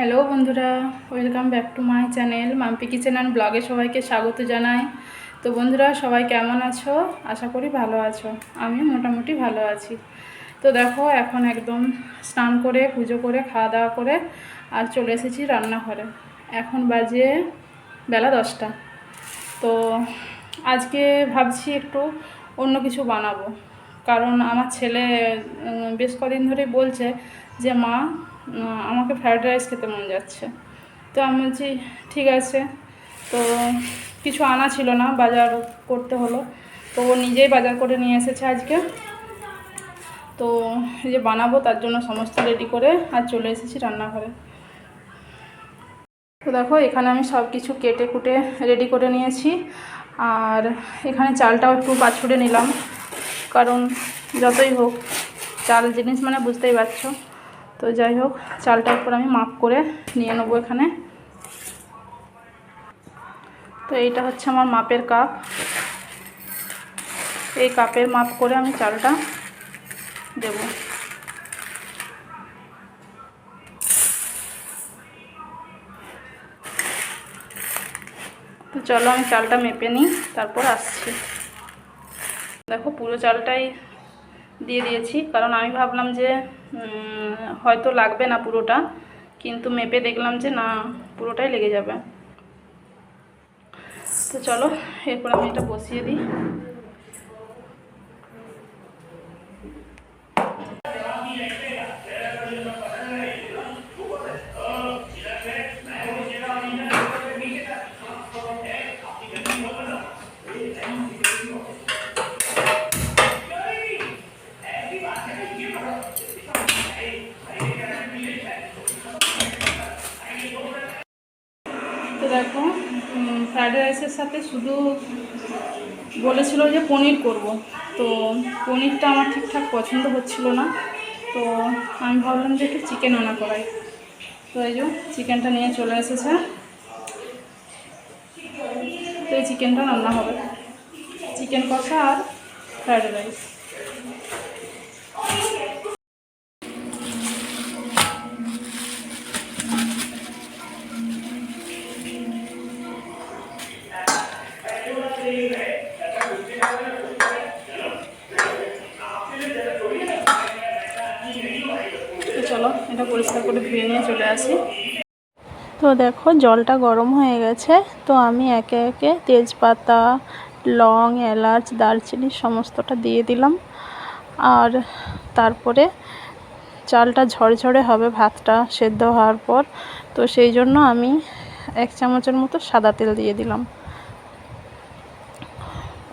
Hello বন্ধুরা, welcome back to my channel Mampi kitchen and ব্লগে সবাইকে স্বাগত জানাই। তো বন্ধুরা, সবাই কেমন আছো? আশা করি ভালো আছো। আমি মোটামুটি ভালো আছি। তো দেখো, এখন একদম স্নান করে, পুজো করে, খাওয়া দাওয়া করে আর চলে এসেছি রান্নাঘরে। এখন বাজে বেলা দশটা। তো আজকে ভাবছি একটু অন্য কিছু বানাবো। কারণ আমার ছেলে বেশ কদিন ধরে বলছে যে, মা আমাকে ফ্রায়েড রাইস খেতে মন যাচ্ছে। তো আমি বলছি, ঠিক আছে। তো কিছু আনা ছিল না, বাজার করতে হলো। তো ও নিজেই বাজার করে নিয়ে এসেছে আজকে। তো যে বানাবো, তার জন্য সমস্ত রেডি করে আর চলে এসেছি রান্নাঘরে। তো দেখো, এখানে আমি সব কিছু কেটে কুটে রেডি করে নিয়েছি। আর এখানে চালটাও একটু পাছুড়ে নিলাম। কারণ যতই হোক, চাল জিনিস মানে বুঝতেই পারছ। তো যাই হোক চালটার উপর আমি মাপ করে নিয়ে নেব এখানে। তো এইটা হচ্ছে আমার মাপের কাপ। এই কাপের মাপ করে আমি চালটা দেবো। তো চলো আমি চালটা মেপে নিই, তারপর আসছি। দেখো পুরো চালটাই দিয়ে দিয়েছি। কারণ আমি ভাবলাম যে হয়তো লাগবে না পুরোটা। কিন্তু মেপে দেখলাম যে না, পুরোটাই লেগে যাবে। তো চলো, এরপর আমি এটা বসিয়ে দিই তো দেখো ফ্রাইড রাইসের সাথে শুধু বলেছিল যে পনির করব। তো পনিরটা আমার ঠিকঠাক পছন্দ হচ্ছিল না। তো আমি ভাবলাম যে একটু চিকেন আনা করাই। তো এই যে চিকেনটা নিয়ে চলে এসেছে। তো এই চিকেনটা রান্না হবে। চিকেন কষা আর ফ্রাইড রাইস এটা পরিষ্কার করে ধুয়ে নিয়ে চলে আসি। তো দেখো, জলটা গরম হয়ে গেছে। তো আমি একে একে তেজপাতা, লং, এলাচ, দারচিনি সমস্তটা দিয়ে দিলাম। আর তারপরে চালটা ঝরঝরে হবে, ভাতটা সেদ্ধ হওয়ার পর। তো সেই জন্য আমি এক চামচের মতো সাদা তেল দিয়ে দিলাম।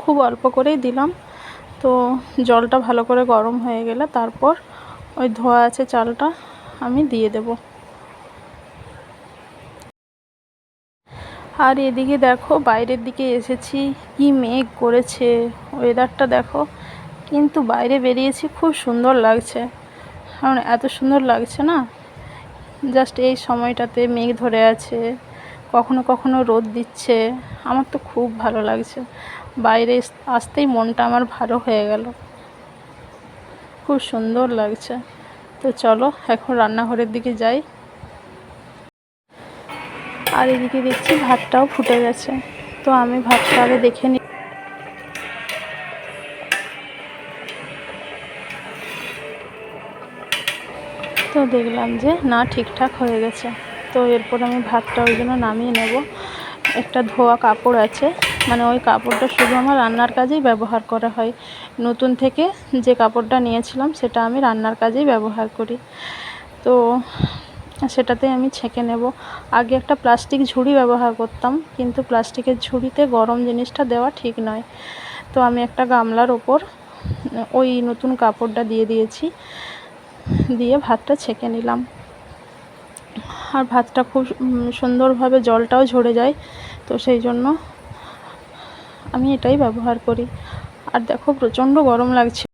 খুব অল্প করেই দিলাম। তো জলটা ভালো করে গরম হয়ে গেলে তারপর ওই ধোয়া আছে চালটা আমি দিয়ে দেবো। আর এদিকে দেখো, বাইরের দিকে এসেছি। কি মেঘ করেছে ওয়েদারটা দেখো। কিন্তু বাইরে বেরিয়েছি, খুব সুন্দর লাগছে। কারণ এত সুন্দর লাগছে না? জাস্ট এই সময়টাতে মেঘ ধরে আছে, কখনো কখনো রোদ দিচ্ছে। আমার তো খুব ভালো লাগছে। বাইরে আসতেই মনটা আমার ভালো হয়ে গেল। খুব সুন্দর লাগছে। তো চলো, এখন রান্নাঘরের দিকে যাই। আর এদিকে দেখছি ভাতটাও ফুটে গেছে। তো আমি ভাতটা আগে দেখে নিই তো দেখলাম যে না, ঠিকঠাক হয়ে গেছে। তো এরপর আমি ভাতটা ওই জন্য নামিয়ে নেব। একটা ধোয়া কাপড় আছে। মানে ওই কাপড়টা শুধু আমার রান্নার কাজেই ব্যবহার করা হয়। নতুন থেকে যে কাপড়টা নিয়েছিলাম, সেটা আমি রান্নার কাজেই ব্যবহার করি। তো সেটাতে আমি ছেঁকে নেব। আগে একটা প্লাস্টিক ঝুড়ি ব্যবহার করতাম, কিন্তু প্লাস্টিকের ঝুড়িতে গরম জিনিসটা দেওয়া ঠিক নয়। তো আমি একটা গামলার ওপর ওই নতুন কাপড়টা দিয়ে দিয়েছি, দিয়ে ভাতটা ছেঁকে নিলাম। আর ভাতটা খুব সুন্দরভাবে জলটাও ঝরে যায়, তো সেই জন্য আমি এটাই ব্যবহার করি। আর দেখো প্রচণ্ড গরম লাগছে।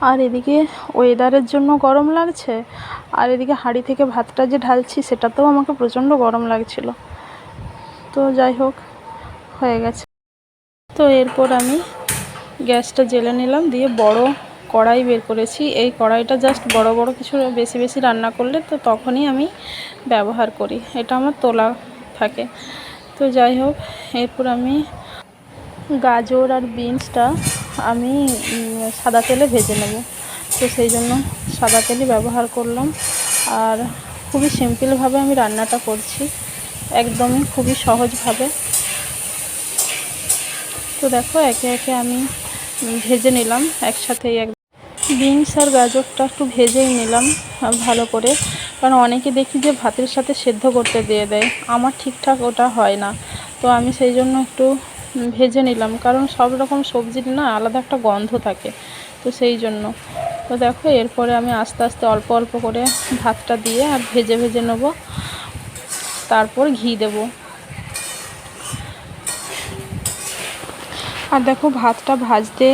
আর এদিকে ওয়েদারের জন্য গরম লাগছে। আর এদিকে হাঁড়ি থেকে ভাতটা যে ঢালছি, সেটাতেও আমাকে প্রচণ্ড গরম লাগছিল। তো যাই হোক, হয়ে গেছে। তো এরপর আমি গ্যাসটা জেলে নিলাম, দিয়ে বড় কড়াই বের করেছি। এই কড়াইটা জাস্ট বড় বড় কিছু বেশি বেশি রান্না করলে তো তখনই আমি ব্যবহার করি। এটা আমার তোলা থাকে। তো যাই হোক, এরপর আমি গাজর আর বিনসটা আমি সাদা তেলে ভেজে নেব। তো সেই জন্য সাদা তেলই ব্যবহার করলাম। আর খুবই সিম্পলভাবে আমি রান্নাটা করছি। একদমই খুবই সহজভাবে। তো দেখো, একে একে আমি ভেজে নিলাম একসাথেই এক বিনস আর গাজরটা একটু ভেজেই নিলাম ভালো করে। কারণ অনেকে দেখি যে ভাতের সাথে সেদ্ধ করতে দিয়ে দেয়। আমার ঠিকঠাক ওটা হয় না। তো আমি সেই জন্য একটু ভেজে নিলাম, কারণ সব রকম সবজির না আলাদা একটা গন্ধ থাকে, তো সেই জন্য। তো দেখো, এরপরে আমি আস্তে আস্তে অল্প অল্প করে ভাতটা দিয়ে আর ভেজে ভেজে নেব। তারপর ঘি দেবো। আর দেখো, ভাতটা ভাজতে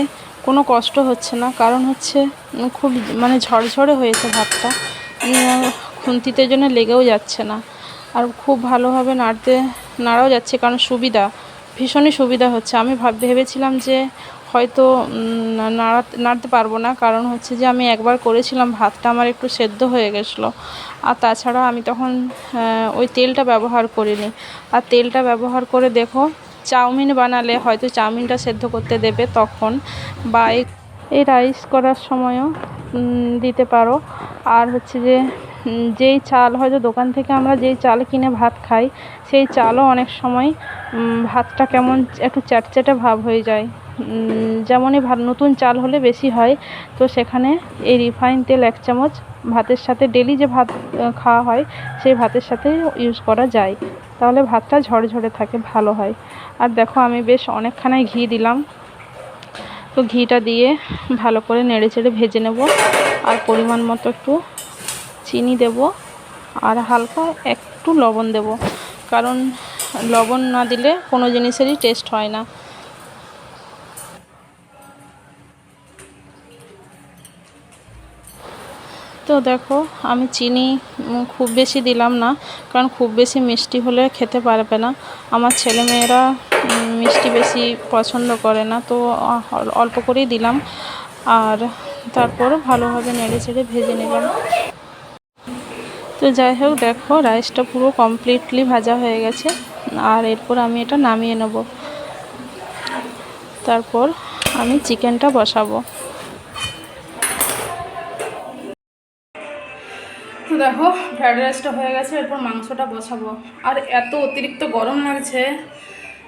কোনো কষ্ট হচ্ছে না, কারণ হচ্ছে খুব মানে ঝরঝরে হয়েছে ভাতটা। খুন্তিতে জন্য লেগেও যাচ্ছে না। আর খুব ভালোভাবে নাড়তে, নাড়াও যাচ্ছে, কারণ সুবিধা। ভীষণই সুবিধা হচ্ছে। আমি ভাব, ভেবেছিলাম যে হয়তো নাড়াতে, নাড়তে পারব না। কারণ হচ্ছে যে আমি একবার করেছিলাম, ভাতটা আমার একটু সেদ্ধ হয়ে গেছিল। আর তাছাড়া আমি তখন ওই তেলটা ব্যবহার করিনি। আর তেলটা ব্যবহার করে দেখো, চাউমিন বানালে হয়তো চাউমিনটা সেদ্ধ করতে দেবে তখন। বা এই রাইস করার সময়ও দিতে পারো। আর হচ্ছে যে যেই চাল হয়তো দোকান থেকে আমরা যেই চাল কিনে ভাত খাই, সেই চালও অনেক সময় ভাতটা কেমন একটু চ্যাটচ্যাটে ভাব হয়ে যায়। যেমনই ভাত, নতুন চাল হলে বেশি হয়, তো সেখানে এই রিফাইন তেল এক চামচ, ভাতের সাথে ডেলি যে ভাত খাওয়া হয়, সেই ভাতের সাথে ইউজ করা যায়। তাহলে ভাতটা ঝরঝরে থাকে, ভালো হয়। আর দেখো, আমি বেশ অনেকখানাই ঘি দিলাম। তো ঘিটা দিয়ে ভালো করে নেড়ে চেড়ে ভেজে নেব। আর পরিমাণ মতো একটু চিনি দেব আর হালকা একটু লবণ দেব। কারণ লবণ না দিলে কোনো জিনিসেরই টেস্ট হয় না। তো দেখো, আমি চিনি খুব বেশি দিলাম না, কারণ খুব বেশি মিষ্টি হলে খেতে পারবে না। আমার ছেলেমেয়েরা মিষ্টি বেশি পছন্দ করে না, তো অল্প করেই দিলাম। আর তারপর ভালোভাবে নেড়ে চেড়ে ভেজে নিলাম। তো যাই হোক, দেখো, রাইসটা পুরো কমপ্লিটলি ভাজা হয়ে গেছে। আর এরপর আমি এটা নামিয়ে নেব। তারপর আমি চিকেনটা বসাবো। দেখো ফ্রাইড রাইসটা হয়ে গেছে, এরপর মাংসটা বসাবো। আর এত অতিরিক্ত গরম লাগছে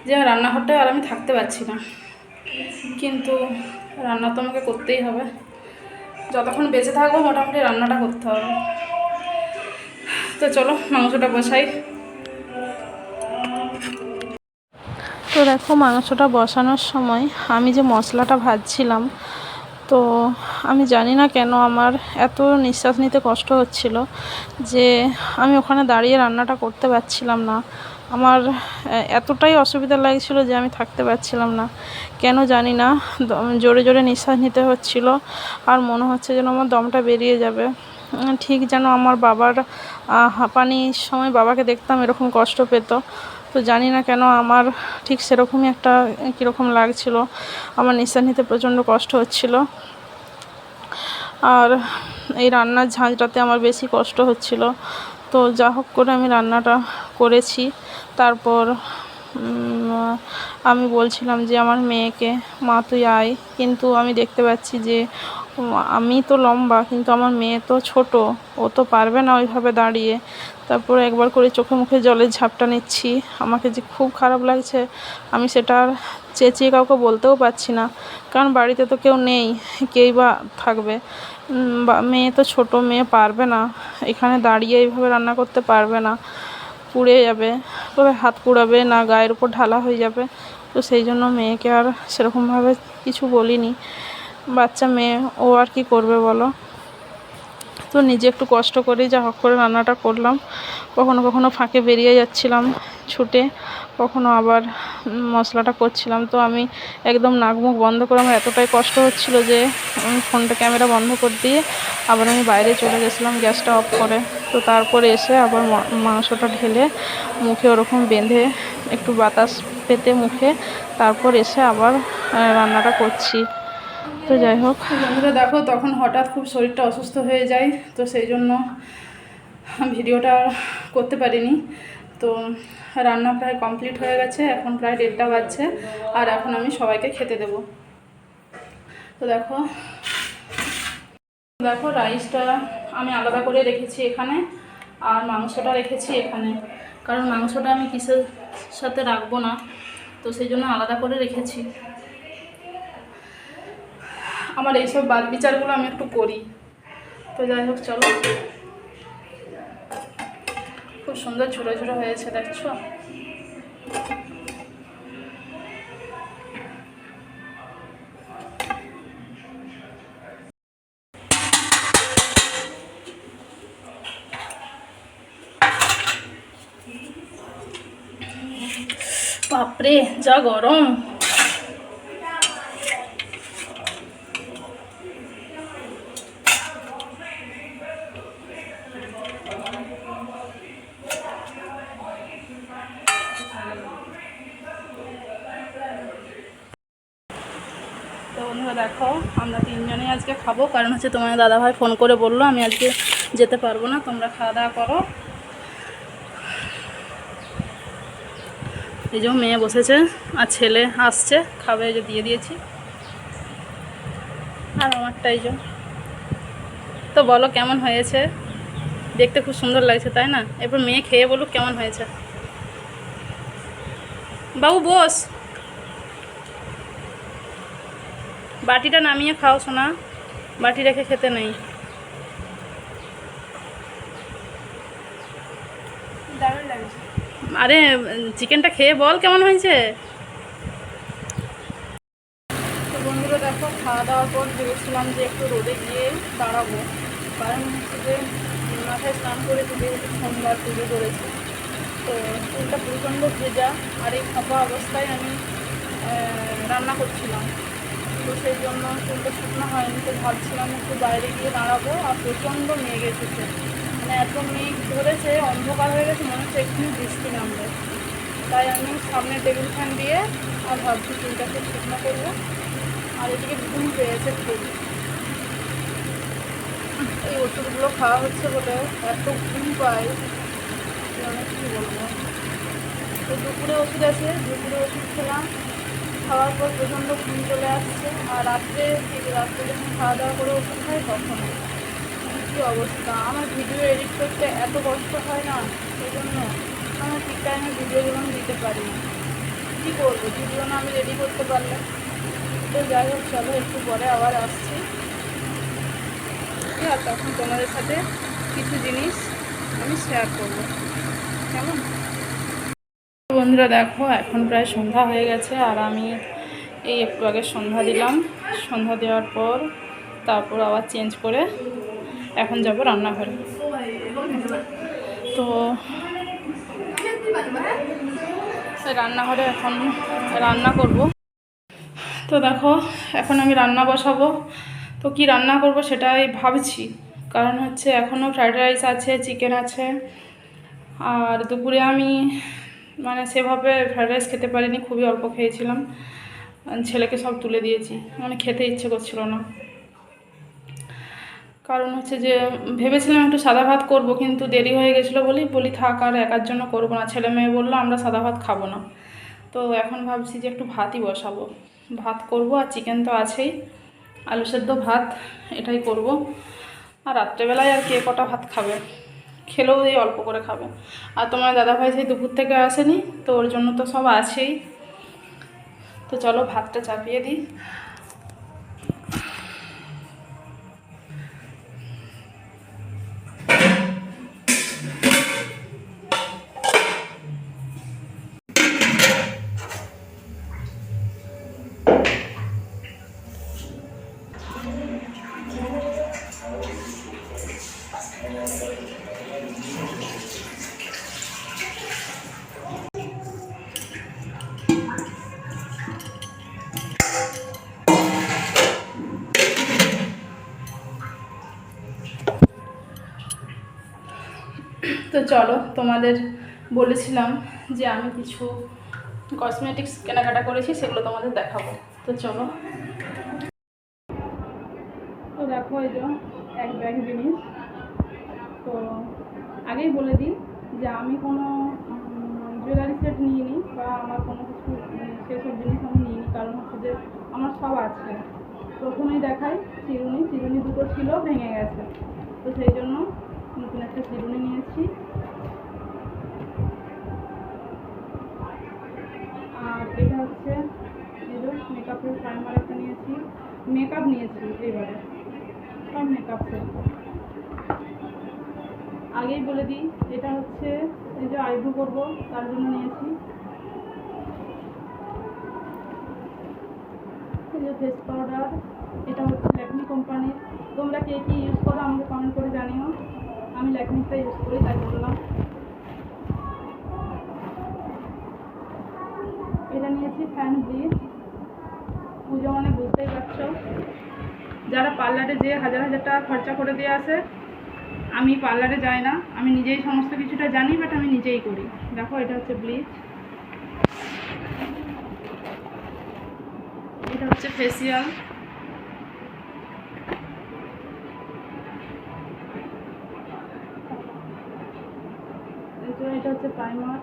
যে রান্নাঘরটায় আর আমি থাকতে পারছি না। কিন্তু রান্না তো আমাকে করতেই হবে। যতক্ষণ বেঁচে থাকব, মোটামুটি রান্নাটা করতে হবে। তো চলো, মাংসটা বসাই। তো দেখো, মাংসটা বসানোর সময় আমি যে মশলাটা ভাজছিলাম, তো আমি জানি না কেন আমার এত নিঃশ্বাস নিতে কষ্ট হচ্ছিল যে আমি ওখানে দাঁড়িয়ে রান্নাটা করতে পারছিলাম না। আমার এতটাই অসুবিধা লাগছিল যে আমি থাকতে পারছিলাম না। কেন জানি না জোরে জোরে নিঃশ্বাস নিতে হচ্ছিল, আর মনে হচ্ছে যেন আমার দমটা বেরিয়ে যাবে। ঠিক যেন আমার বাবার হাঁপানির সময় বাবাকে দেখতাম এরকম কষ্ট পেত। তো জানি না কেন আমার ঠিক সেরকমই একটা কীরকম লাগছিল। আমার নিঃশ্বাস নিতে প্রচণ্ড কষ্ট হচ্ছিল। আর এই রান্নার ঝাঁঝটাতে আমার বেশি কষ্ট হচ্ছিল। তো যা হোক করে আমি রান্নাটা করেছি। তারপর আমি বলছিলাম যে, আমার মেয়েকে, মা তুই আয়। কিন্তু আমি দেখতে পাচ্ছি যে আমি তো লম্বা, কিন্তু আমার মেয়ে তো ছোট, ও তো পারবে না ওইভাবে দাঁড়িয়ে। তারপর একবার করে চোখে মুখে জলের ঝাপটা নিচ্ছি, আমাকে যে খুব খারাপ লাগছে, আমি সেটা আর চেঁচিয়ে কাউকে বলতেও পারছি না, কারণ বাড়িতে তো কেউ নেই, কেই বা থাকবে। মেয়ে তো ছোট, মেয়ে পারবে না, এখানে দাঁড়িয়ে এইভাবে রান্না করতে পারবে না, পুড়ে যাবে, তবে হাত পুড়াবে না, গায়ের উপর ঢালা হয়ে যাবে, তো সেই জন্য মেয়েকে আর সেরকমভাবে কিছু বলিনি। বাচ্চা মেয়ে, ও আর কি করবে বলো? তো নিজে একটু কষ্ট করেই যা হোক করে রান্নাটা করলাম। কখনো কখনো ফাঁকে বেরিয়ে যাচ্ছিলাম ছুটে, কখনো আবার মশলাটা করছিলাম। তো আমি একদম নাক মুখ বন্ধ করে আমার এতটাই কষ্ট হচ্ছিল যে আমি ফোনটা, ক্যামেরা বন্ধ করে দিয়ে আবার আমি বাইরে চলে গেছিলাম গ্যাসটা অফ করে। তো তারপরে এসে আবার মাংসটা ঢেলে মুখে ওরকম বেঁধে একটু বাতাস পেতে মুখে, তারপর এসে আবার রান্নাটা করছি। তো যাই হোক। বন্ধুরা, দেখো, তখন হঠাৎ খুব শরীরটা অসুস্থ হয়ে যায়, তো সেই জন্য ভিডিওটা করতে পারিনি। তো রান্না প্রায় কমপ্লিট হয়ে গেছে, এখন প্রায় দেড়টা বাজছে, আর এখন আমি সবাইকে খেতে দেব। তো দেখো দেখো, রাইসটা আমি আলাদা করে রেখেছি এখানে, আর মাংসটা রেখেছি এখানে। কারণ মাংসটা আমি কিসের সাথে রাখব না, তো সেই জন্য আলাদা করে রেখেছি। আমার এইসব বাদ বিচারগুলো আমি একটু করি। তো যাই হোক, চলো। খুব সুন্দর ছোটো ছোটো হয়েছে, দেখছ? বাপরে, যা গরম। তো বন্ধুরা দেখো, আমরা তিনজনে আজকে খাব। কারণ হচ্ছে তোমার দাদাভাই ফোন করে বলল, আমি আজকে যেতে পারব না, তোমরা খাওয়া দাওয়া করো। এই যে মেয়ে বসেছে আর ছেলে আসছে, খাবে যে দিয়ে দিয়েছি। আর আমারটা এই তো বলো কেমন হয়েছে? দেখতে খুব সুন্দর লাগছে, তাই না? এরপর মেয়ে খেয়ে বলুক কেমন হয়েছে। বাবু, বস। বাটিটা নামিয়ে খাও সোনা। বাটি রেখে খেতে নেই। আরে চিকেনটা খেয়ে বল কেমন হয়েছে? তো বন্ধুরা দেখো খাওয়া দাওয়ার পর ভেবেছিলাম যে একটু রোদে গিয়ে দাঁড়াবো। কারণ হচ্ছে যে মাথায় স্নান করে যেহেতু সোমবার পুজো করেছি। তো চুলটা প্রচণ্ড ভেজা আর এই ফাঁপা অবস্থায় আমি রান্না করছিলাম। তো সেই জন্য চুলটা শুকনো হয়নি, তো ভাবছিলাম একটু বাইরে গিয়ে দাঁড়াবো আর প্রচণ্ড মেঘ এসেছে। মানে এত মেঘ ধরেছে, অন্ধকার হয়ে গেছে, মনে হচ্ছে এক্ষুনি বৃষ্টি নামবে। তাই আমি সামনে টেবিল ফ্যান দিয়ে আর ভাবছি চুলটাকে শুকনো করব। আর এদিকে ঘুম পেয়েছে খুব। এই ওষুধগুলো খাওয়া হচ্ছে বলে এত ঘুম পাই, আমি কী বলব। তো দুপুরে ওষুধ আছে, দুপুরে ওষুধ খেলাম। খাওয়ার পর প্রচণ্ড ঘুম চলে আসছে আর রাত্রে রাত্রে যখন খাওয়া দাওয়া করে ওষুধ খাই তখন কী অবস্থা? আমার ভিডিও এডিট করতে এত কষ্ট হয় না, সেই জন্য আমার ঠিক টাইমে ভিডিও আমি দিতে পারি কী করব ভিডিও না আমি রেডি করতে পারলে। তো যাই হোক, চলো একটু পরে আবার আসছি। আর তখন তোমাদের সাথে কিছু জিনিস আমি শেয়ার করব। কেমন? বন্ধুরা, দেখো, এখন প্রায় সন্ধ্যা হয়ে গেছে আর আমি এই একটু আগে সন্ধ্যা দিলাম। সন্ধ্যা দেওয়ার পর তারপর আবার চেঞ্জ করে এখন যাব রান্নাঘরে। তো রান্নাঘরে এখন রান্না করব। তো দেখো, এখন আমি রান্না বসাবো। তো কি রান্না করব সেটাই ভাবছি। কারণ হচ্ছে এখনও ফ্রাইড রাইস আছে, চিকেন আছে। আর দুপুরে আমি মানে সেভাবে ফ্রায়েড রাইস খেতে পারিনি, খুবই অল্প খেয়েছিলাম। ছেলেকে সব তুলে দিয়েছি মানে খেতে ইচ্ছে করছিল না। কারণ হচ্ছে যে, ভেবেছিলাম একটু সাদা ভাত করব, কিন্তু দেরি হয়ে গেছিল বলেই বলি, থাক, আর একার জন্য করব না। ছেলে মেয়ে বলল, আমরা সাদা ভাত খাব না। তো এখন ভাবছি যে একটু ভাতই বসাবো। ভাত করব, আর চিকেন তো আছেই। আলু সেদ্ধ ভাত, এটাই করব। আর রাত্রেবেলায় আর কে কটা ভাত খাবে? খেলেও এই অল্প করে খাবে। আর তোমার দাদাভাই সেই দুপুর থেকে আসেনি, তো ওর জন্য তো সব আছেই। তো চলো ভাতটা চাপিয়ে দিই। চলো, তোমাদের বলেছিলাম যে আমি কিছু কসমেটিক্স কেনাকাটা করেছি, সেগুলো তোমাদের দেখাবো। তো চলো। তো দেখো এই যে এক ব্যাগ জিনিস। তো আগেই বলে দিই যে আমি কোনো জুয়েলারি সেট নিইনি বা আমার কোনো কিছু সেসব জিনিস আমি নিইনি, কারণ হচ্ছে যে আমার সব আছে। প্রথমেই দেখাই চিরুনি। চিরুনি দুটো ছিল, ভেঙে গেছে। তো সেই জন্য নতুন একটা চিরুনি নিয়েছি। আর এটা হচ্ছে মেকআপের প্রাইমার একটা নিয়েছি। মেকআপ নিয়েছি এবারে সব মেকআপ আগেই বলে দিই, এটা হচ্ছে এই যে আইব্রো করব, তার জন্য নিয়েছি। এই যে ফেস পাউডার এটা হচ্ছে ল্যাকমি কোম্পানির তোমরা কে কী ইউজ করো আমাকে কমেন্ট করে জানিও। আমি ল্যাকমিটা ইউজ করি, তাই বললাম। নিয়েছি ফ্যান ব্লিচ পুজো মানে বুঝতেই পারছ। যারা পার্লারে যে হাজার হাজার টাকা খরচা করে দিয়ে আসে, আমি পার্লারে যাই না। আমি নিজেই সমস্ত কিছুটা জানি বাট আমি নিজেই করি। দেখো, এটা হচ্ছে ব্লিচ এটা হচ্ছে ফেসিয়াল এটা হচ্ছে প্রাইমার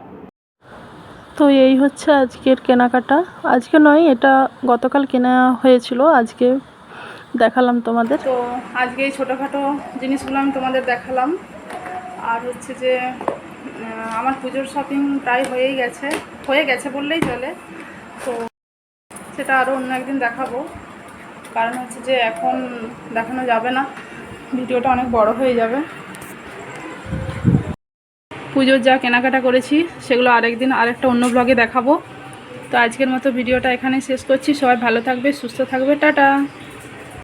তো এই হচ্ছে আজকের কেনাকাটা। আজকে নয়, এটা গতকাল কেনা হয়েছিল, আজকে দেখালাম তোমাদের। তো আজকে এই ছোটোখাটো জিনিসগুলো আমি তোমাদের দেখালাম। আর হচ্ছে যে আমার পুজোর শপিং প্রায় হয়েই গেছে, হয়ে গেছে বললেই চলে। তো সেটা আরও অন্য একদিন দেখাবো। কারণ হচ্ছে যে এখন দেখানো যাবে না, ভিডিওটা অনেক বড় হয়ে যাবে। পুজোর যা কেনাকাটা করেছি, সেগুলো আরেকদিন আরেকটা অন্য ব্লগে দেখাবো। তো আজকের মতো ভিডিওটা এখানে শেষ করছি। সবাই ভালো থাকবে, সুস্থ থাকবে। টাটা!